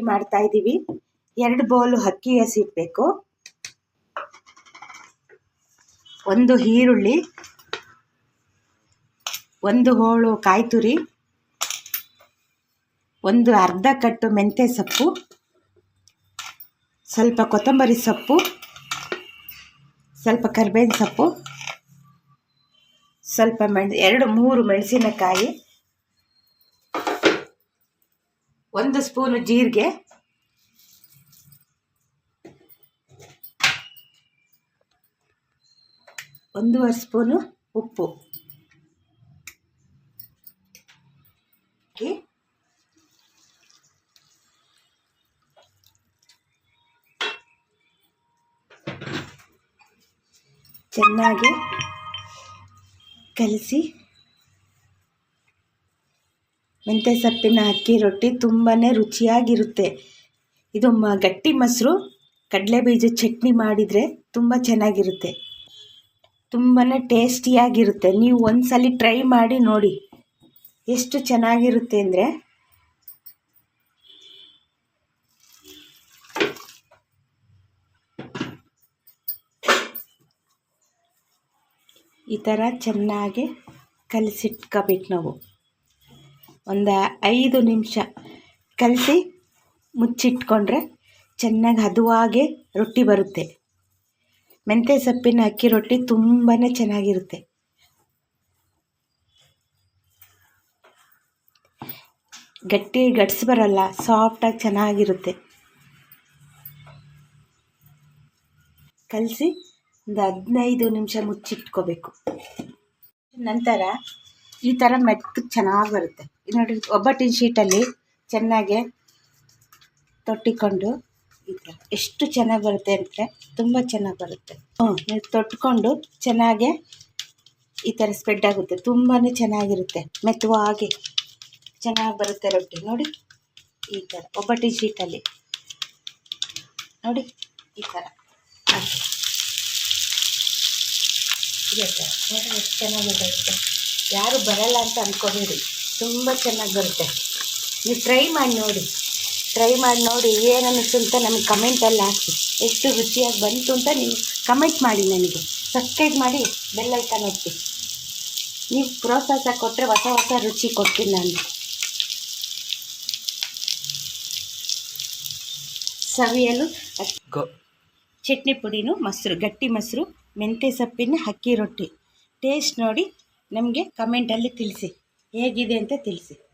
ಮಾಡ್ತಾ ಇದ್ದೀವಿ ಎರಡು ಬೌಲು ಅಕ್ಕಿ ಹಸಿಡ್ಬೇಕು ಒಂದು ಈರುಳ್ಳಿ, ಒಂದು ಹೋಳು ಕಾಯಿ ತುರಿ ಒಂದು ಅರ್ಧ ಕಟ್ಟು ಮೆಂತ್ಯ ಸೊಪ್ಪು, ಸ್ವಲ್ಪ ಕೊತ್ತಂಬರಿ ಸೊಪ್ಪು, ಸ್ವಲ್ಪ ಕರ್ಬೇವಿನ ಸೊಪ್ಪು, ಸ್ವಲ್ಪ ಮೆಣ್, ಎರಡು ಮೂರು ಮೆಣಸಿನಕಾಯಿ ಒಂದು ಸ್ಪೂನು ಜೀರಿಗೆ. ಒಂದೂವರೆ ಸ್ಪೂನು ಉಪ್ಪು. ಚೆನ್ನಾಗಿ ಕಲಸಿ ಮೆಂತ್ಯ ಸೊಪ್ಪಿನ ಅಕ್ಕಿ ರೊಟ್ಟಿ ತುಂಬಾ ರುಚಿಯಾಗಿರುತ್ತೆ. ಇದು ಮ, ಗಟ್ಟಿ ಮೊಸರು ಕಡಲೆ ಬೀಜ ಚಟ್ನಿ ಮಾಡಿದರೆ ತುಂಬ ಚೆನ್ನಾಗಿರುತ್ತೆ. ತುಂಬಾ ಟೇಸ್ಟಿಯಾಗಿರುತ್ತೆ. ನೀವು ಒಂದು ಸಲ ಟ್ರೈ ಮಾಡಿ ನೋಡಿ. ಎಷ್ಟು ಚೆನ್ನಾಗಿರುತ್ತೆ ಅಂದರೆ ಈ ಥರ ಚೆನ್ನಾಗಿ ಕಲಸಿಟ್ಕೋಬೇಕು ನಾವು. ಒಂದು ಐದು ನಿಮಿಷ ಕಲಸಿ ಮುಚ್ಚಿಟ್ಕೊಂಡ್ರೆ ಚೆನ್ನಾಗಿ ಹದುವಾಗೆ ರೊಟ್ಟಿ ಬರುತ್ತೆ. ಮೆಂತ್ಯ ಸೊಪ್ಪಿನ ಅಕ್ಕಿ ರೊಟ್ಟಿ ತುಂಬಾ ಚೆನ್ನಾಗಿರುತ್ತೆ. ಗಟ್ಟಿ ಗಟ್ಸ್ ಬರಲ್ಲ ಸಾಫ್ಟಾಗಿ ಚೆನ್ನಾಗಿರುತ್ತೆ. ಕಲಸಿ ಒಂದು ಹದಿನೈದು ನಿಮಿಷ ಮುಚ್ಚಿಟ್ಕೋಬೇಕು. ನಂತರ ಈ ಥರ ಮೆತ್ತಗೆ ಚೆನ್ನಾಗಿ ಬರುತ್ತೆ. ಇದು ನೋಡಿ ಒಬ್ಬಟ್ಟಿನ ಶೀಟಲ್ಲಿ ಚೆನ್ನಾಗೆ ತೊಟ್ಟಿಕೊಂಡು ಈ ಥರ ಎಷ್ಟು ಚೆನ್ನಾಗಿ ಬರುತ್ತೆ ಅಂದರೆ ತುಂಬ ಚೆನ್ನಾಗಿ ಬರುತ್ತೆ. ಹ್ಞೂ ತೊಟ್ಕೊಂಡು ಚೆನ್ನಾಗೆ ಈ ಥರ ಸ್ಪ್ರೆಡ್ ಆಗುತ್ತೆ. ತುಂಬಾ ಚೆನ್ನಾಗಿರುತ್ತೆ. ಮೆತ್ತವಾಗಿ ಚೆನ್ನಾಗಿ ಬರುತ್ತೆ ರೊಟ್ಟಿ. ನೋಡಿ, ಈ ಥರ ಒಬ್ಬಟ್ಟಿನ ಶೀಟಲ್ಲಿ ನೋಡಿ, ಈ ಥರ ಇದೆ ಥರ ನೋಡಿ ಎಷ್ಟು ಚೆನ್ನಾಗಿ ಬರುತ್ತೆ. ಯಾರು ಬರಲ್ಲ ಅಂತ ಅಂದ್ಕೊಬೇಡಿ ತುಂಬ ಚೆನ್ನಾಗಿ ಬರುತ್ತೆ. ನೀವು ಟ್ರೈ ಮಾಡಿ ನೋಡಿ. ಟ್ರೈ ಮಾಡಿ ನೋಡಿ ಏನು ಅನ್ನಿಸ್ತು ಅಂತ ನಮಗೆ ಕಮೆಂಟಲ್ಲಿ ಹಾಕಿ. ಎಷ್ಟು ರುಚಿಯಾಗಿ ಬಂತು ಅಂತ ನೀವು ಕಮೆಂಟ್ ಮಾಡಿ ನನಗೆ. ಸಬ್ಸ್ಕ್ರೈಬ್ ಮಾಡಿ ಬೆಲ್ಲೈಕನ್ ಒತ್ತಿ. ನೀವು ಪ್ರೋತ್ಸಾಹ ಕೊಟ್ಟರೆ ಹೊಸ ಹೊಸ ರುಚಿ ಕೊಡ್ತೀನಿ ನಾನು. ಸವಿಯಲು ಚಟ್ನಿ ಪುಡಿನೂ ಮೊಸರು ಗಟ್ಟಿ ಮೊಸರು ಮೆಂತ್ಯ ಸೊಪ್ಪಿನ ಅಕ್ಕಿ ರೊಟ್ಟಿ. ಟೇಸ್ಟ್ ನೋಡಿ ನಮಗೆ ಕಮೆಂಟಲ್ಲಿ ತಿಳಿಸಿ. ಹೇಗಿದೆ ಅಂತ ತಿಳಿಸಿ.